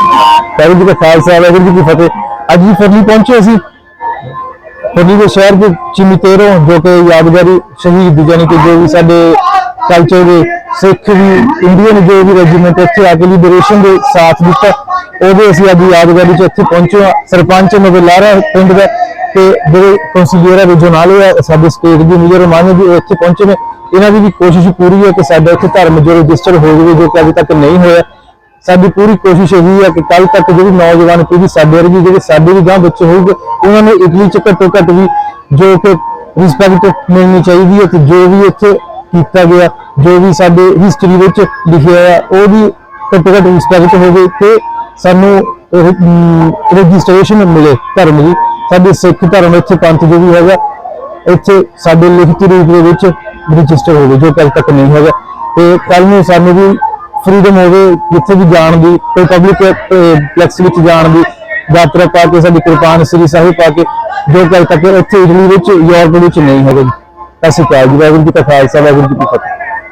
ਵਾਹਿਗੁਰੂ ਜੀ ਕਾ ਖਾਲਸਾ, ਵਾਹਿਗੁਰੂ ਜੀ ਕੀ ਫਤਿਹ। ਅੱਜ ਵੀ ਫਰਲੀ ਪਹੁੰਚੇ ਅਸੀਂ। ਫਰਲੀ ਦੇ ਸ਼ਹਿਰ ਦੇ ਚਿਮਿਤੇਰੋ ਜੋ ਕਿ ਯਾਦਗਾਰੀ ਸ਼ਹੀਦ ਯਾਨੀ ਕਿ ਜੋ ਵੀ ਸਾਡੇ ਕਲਚਰ ਦੇ ਸਿੱਖ ਵੀ ਇੰਡੀਅਨ ਜੋ ਵੀ ਰੈਜੀਮੈਂਟ ਇੱਥੇ ਆ ਕੇ ਲਿਬਰੇਸ਼ਨ ਦੇ ਸਾਥ ਦਿੱਤਾ। ਉਹਦੇ ਅਸੀਂ ਅੱਜ ਯਾਦਗਾਰੀ ਚ ਇੱਥੇ ਪਹੁੰਚੇ ਹਾਂ। ਸਰਪੰਚ ਨਵਲਾਰਾ ਪਿੰਡ ਦਾ ਤੇ ਜਿਹੜੇ ਕੌਂਸਲਰ ਰਿਜਨਲ ਆ ਸਾਡੇ ਸਟੇਟ ਦੀ ਮੇਜਰ ਮਾਨਿਆ ਵੀ ਉਹ ਇੱਥੇ ਪਹੁੰਚੇ ਨੇ। ਇਹਨਾਂ ਦੀ ਵੀ ਕੋਸ਼ਿਸ਼ ਪੂਰੀ ਹੈ ਕਿ ਸਾਡਾ ਇੱਥੇ ਧਰਮ ਜੋ ਰਜਿਸਟਰ ਹੋ ਜਾਵੇ, ਜੋ ਕਿ ਅਜੇ ਤੱਕ ਨਹੀਂ ਹੋਇਆ। ਸਾਡੀ ਪੂਰੀ ਕੋਸ਼ਿਸ਼ ਇਹੀ ਹੈ ਕਿ ਕੱਲ ਤੱਕ ਜਿਹੜੀ ਨੌਜਵਾਨ ਪੀੜ੍ਹੀ ਸਾਡੇ ਵਰਗੀ, ਜਿਹੜੇ ਸਾਡੇ ਵੀ ਗਾਂ ਬੱਚੇ ਹੋਊਗੇ, ਉਹਨਾਂ ਨੂੰ ਇਟਲੀ ਚ ਘੱਟੋ ਘੱਟ ਵੀ ਜੋ ਕਿ ਰਿਸਪੈਕਟ ਮਿਲਣੀ ਚਾਹੀਦੀ ਹੈ ਤੇ ਜੋ ਵੀ ਇੱਥੇ ਕੀਤਾ ਗਿਆ, ਜੋ ਵੀ ਸਾਡੇ ਹਿਸਟਰੀ ਵਿੱਚ ਲਿਖਿਆ ਹੈ ਵੀ ਘੱਟੋ ਘੱਟ ਰਿਸਪੈਕਟ ਹੋਵੇ ਤੇ ਸਾਨੂੰ ਰਜਿਸਟ੍ਰੇਸ਼ਨ ਮਿਲੇ, ਧਰਮ ਦੀ। ਸਾਡੇ ਸਿੱਖ ਧਰਮ ਇੱਥੇ ਪੰਥ ਜੋ ਵੀ ਹੈਗਾ, ਇੱਥੇ ਸਾਡੇ ਲਿਖਤੀ ਰੂਪ ਦੇ ਵਿੱਚ ਰਜਿਸਟਰ ਹੋਵੇ, ਜੋ ਕੱਲ ਤੱਕ ਨਹੀਂ ਹੈਗਾ। ਤੇ ਕੱਲ ਨੂੰ ਸਾਨੂੰ ਵੀ ਫਰੀडम ਹੋਵੇ, ਜਿੱਥੇ ਵੀ ਜਾਣ ਦੀ, ਕੋਈ ਪਬਲਿਕ ਪਲੈਕਸ ਵਿੱਚ ਜਾਣ ਦੀ, ਯਾਤਰਾ ਪਾ ਕੇ, ਸਾਡੀ ਕਿਰਪਾਨ ਸ੍ਰੀ ਸਾਹਿਬ ਪਾ ਕੇ, ਜੋ ਕੱਲ ਤੱਕ ਇੱਥੇ ਇਟਲੀ ਵਿੱਚ, ਯੂਰਪ ਵਿੱਚ ਨਹੀਂ ਹੈਗਾ। ਅਸੀਂ ਕਾਲ ਜੀ, ਵਾਹਿਗੁਰੂ ਜੀ ਕਾ ਖਾਲਸਾ, ਵਾਹਿਗੁਰੂ ਜੀ ਕੀ ਫਤਿਹ।